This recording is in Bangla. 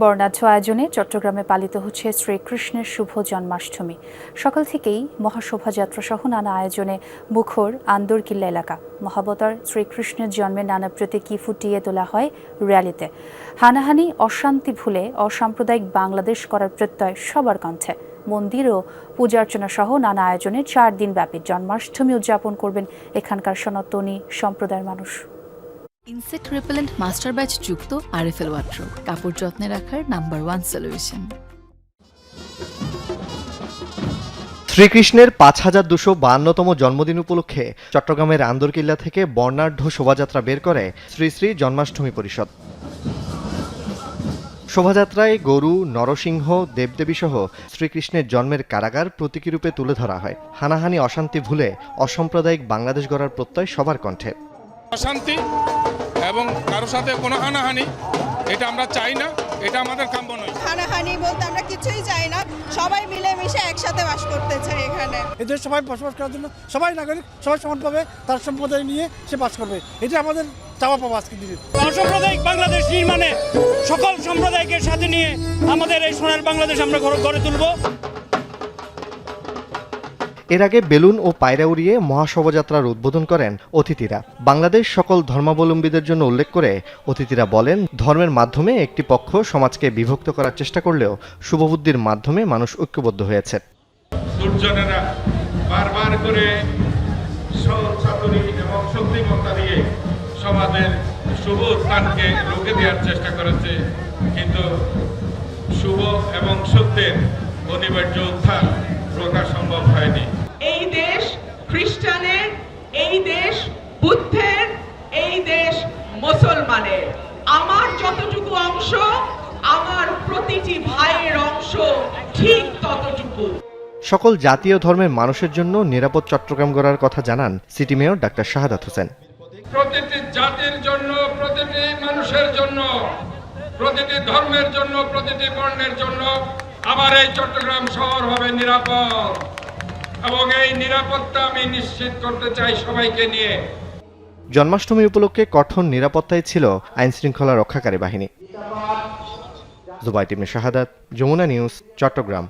বর্ণাঢ্য আয়োজনে চট্টগ্রামে পালিত হচ্ছে শ্রীকৃষ্ণের শুভ জন্মাষ্টমী। সকাল থেকেই মহাশোভাযাত্রা সহ নানা আয়োজনে মুখর আন্দরকিল্লা এলাকা। মহাবতার শ্রীকৃষ্ণের জন্মে নানা প্রতীকী ফুটিয়ে তোলা হয় র্যালিতে। হানাহানি, অশান্তি ভুলে অসাম্প্রদায়িক বাংলাদেশ করার প্রত্যয় সবার কণ্ঠে। মন্দির ও পূজার্চনা সহ নানা আয়োজনে চার দিন ব্যাপী জন্মাষ্টমী উদযাপন করবেন এখানকার সনাতনী সম্প্রদায়ের মানুষ। ইনসেক্ট রিপেলেন্ট মাস্টার ব্যাচ যুক্ত আরএফএল ওয়াট্রো। কাপড় যত্নে রাখার নাম্বার ওয়ান সলিউশন। শ্রীকৃষ্ণের পাঁচ হাজার দুশো বাহান্নতম জন্মদিন উপলক্ষে চট্টগ্রামের আন্দরকিল্লা থেকে বর্ণাঢ্য শোভাযাত্রা বের করে শ্রী শ্রী জন্মাষ্টমী পরিষদ। শোভাযাত্রায় গরু, নরসিংহ, দেবদেবী সহ শ্রীকৃষ্ণের জন্মের কারাগার প্রতীকী রূপে তুলে ধরা হয়। হানাহানি অশান্তি ভুলে অসাম্প্রদায়িক বাংলাদেশ গড়ার প্রত্যয় সবার কণ্ঠে। অশান্তি এবং কারও সাথে কোনো হানাহানি এটা আমরা চাই না এটা আমাদের কাম্য নয়। হানাহানি বলতে আমরা কিছুই চাই না সবাই মিলেমিশে একসাথে বাস করতে চাই এখানে। এদের সবাই বসবাস করার জন্য সবাই নাগরিক সবাই সমানভাবে তার সম্প্রদায় নিয়ে সে বাস করবে। এটা আমাদের চাওয়া পাওয়া আজকে দিনে। অসাম্প্রদায়িক বাংলাদেশ নির্মাণে সকল সম্প্রদায়কে সাথে নিয়ে আমাদের এই সোনার বাংলাদেশ আমরা গড়ে তুলব। এর আগে বেলুন ও পায়রা উড়িয়ে মহাশোভাযাত্রার উদ্বোধন করেন অতিথিরা। বাংলাদেশ সকল ধর্মাবলম্বীদের জন্য উল্লেখ করে অতিথিরা বলেন, ধর্মের মাধ্যমে একটি পক্ষ সমাজকে বিভক্ত করার চেষ্টা করলেও শুভবুদ্ধির মাধ্যমে মানুষ ঐক্যবদ্ধ হয়েছে। সমাজের শুভ স্থানকে দেওয়ার চেষ্টা করেছে। কিন্তু শুভ এবং সত্যের অনিবার্য উত্থান রোকা সম্ভব হয়নি এই দেশ খ্রিস্টানের এই দেশ বুদ্ধের এই দেশ মুসলমানের আমার যতটুকু অংশ আমার প্রতিটি ভাইয়ের অংশ ঠিক ততটুকু। সকল জাতীয় ধর্মের মানুষের জন্য নিরাপদ চট্টগ্রাম গড়ার কথা জানান city mayor doctor Shahadat Hossain. প্রতিটি জাতির জন্য প্রতিটি মানুষের জন্য প্রতিটি ধর্মের জন্য প্রতিটি বর্ণের জন্য আমার এই চট্টগ্রাম শহর হবে নিরাপদ। এবং এই নিরাপত্তা আমি নিশ্চিত করতে চাই সবাইকে নিয়ে। জন্মাষ্টমী উপলক্ষে কঠোর নিরাপত্তায় ছিল আইনশৃঙ্খলা রক্ষাকারী বাহিনী। জুবাইটিম শাহাদাত যমুনা নিউজ চট্টগ্রাম।